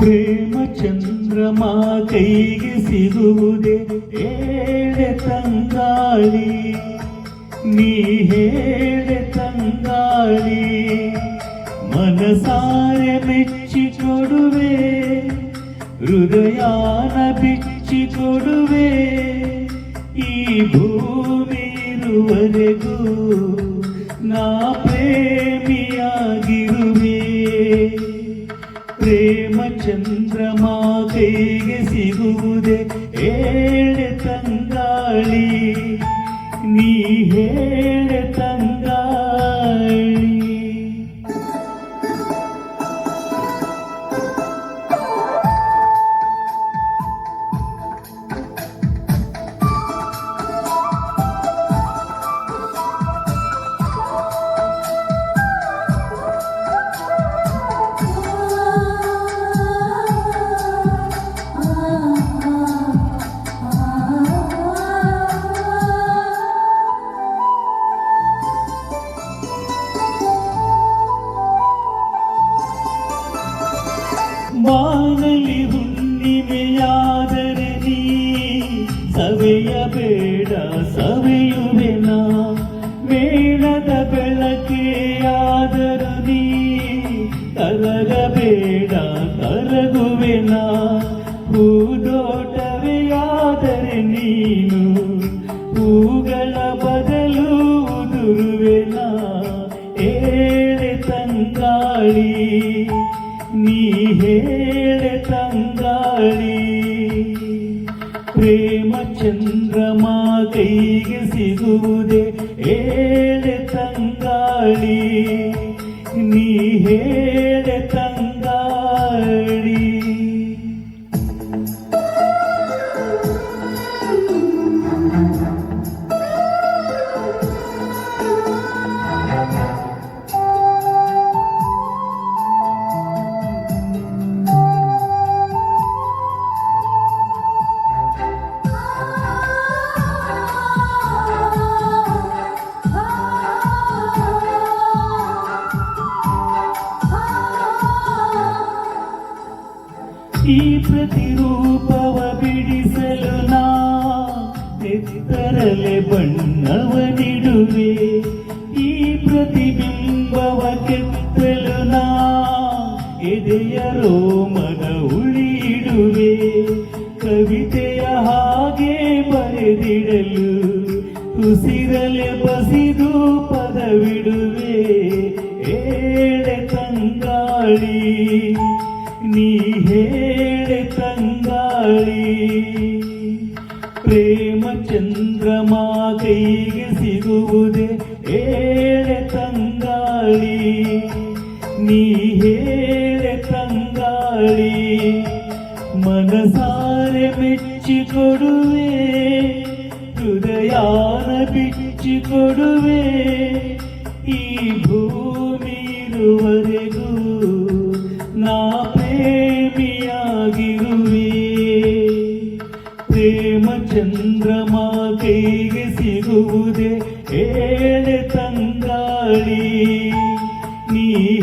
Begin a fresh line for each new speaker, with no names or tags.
ಪ್ರೇಮ ಚಂದ್ರಮ ಕೈಗೆ ಸಿಗುವುದೇ ಏಳೆ ತಂಗಾಳಿ. ನೀ ಹೇಳೆ ತಂಗಾಳಿ, ಮನಸಾರೆ ಮೆಚ್ಚಿಕೊಡುವೆ ಹೃದಯಾನ ಬಿಚ್ಚಿಕೊಡುವೆ ಈ ಭೂಮಿ ಇರುವರೆಗೂ ನಾ ಪ್ರೇಮಿಯಾಗಿರುವೆ ಪ್ರೇಮ ಚಂದ್ರಮ ಕೈಗೆ ಸಿಗುವುದೇ ಏಳು ತಂಗಾಳಿ. ನೀ ಹೇಳೆ ತಂಗಾಳಿ. ಬಾನಲಿ ಹುಣ್ಣಿಮೆಯಾದರೆ ನೀ ಸವೆಯಬೇಡ ಸವೆಯುವೆನ ಮೇಣದ ಬೆಳಕೆಯಾದರು ನೀ ಕಲಗಬೇಡ ಕರಗುವೆನ. ಹೂದೋಟವೆಯಾದರೆ ನೀನು ಹೂಗಳ ಬದಲು ಉದುರುವೆನ. ಏಳೆ ತಂಗಾಳಿ ನೀ ಹೇಳೆ ತಂಗಾಳಿ. ಪ್ರೇಮ ಚಂದ್ರಮ ಕೈಗೆ ಸಿಗುವುದೇ ಏಳೆ ತಂಗಾಳಿ. ನೀ ಹೇಳೆ ತಂಗಾಳಿ ಈ ಪ್ರತಿರೂಪವ ಬಿಡಿಸಲು ನಾ ಬಣ್ಣವ ನಿಡುವೆ. ಈ ಪ್ರತಿಬಿಂಬವ ಕೆತ್ತಲು ನಾ ಎದೆಯ ರೋಮದ ಉಳಿಡುವೆ ಕವಿತೆಯ ಹಾಗೆ ಬರೆದಿಡಲು ಉಸಿರಲೆ ಬಸಿದು ಪದವಿಡುವೆ. ಏಳೆ ತಂಗಾಳಿ ನೀ ಹೇಳೆ ತಂಗಾಳಿ. ಪ್ರೇಮ ಚಂದ್ರಮ ಕೈಗೆ ಸಿಗುವುದೇ ಹೇಳೆ ತಂಗಾಳಿ. ನೀ ಹೇಳೆ ತಂಗಾಳಿ, ಮನಸಾರೆ ಮೆಚ್ಚಿಕೊಡುವೆ, ಹೃದಯಾನ ಬಿಚ್ಚಿಕೊಡುವೆ. ಚಂದ್ರಮಾತೆಗೆ ಸಿಗುವುದೇ ಏಳೆ ತಂಗಾಳಿ. ನೀ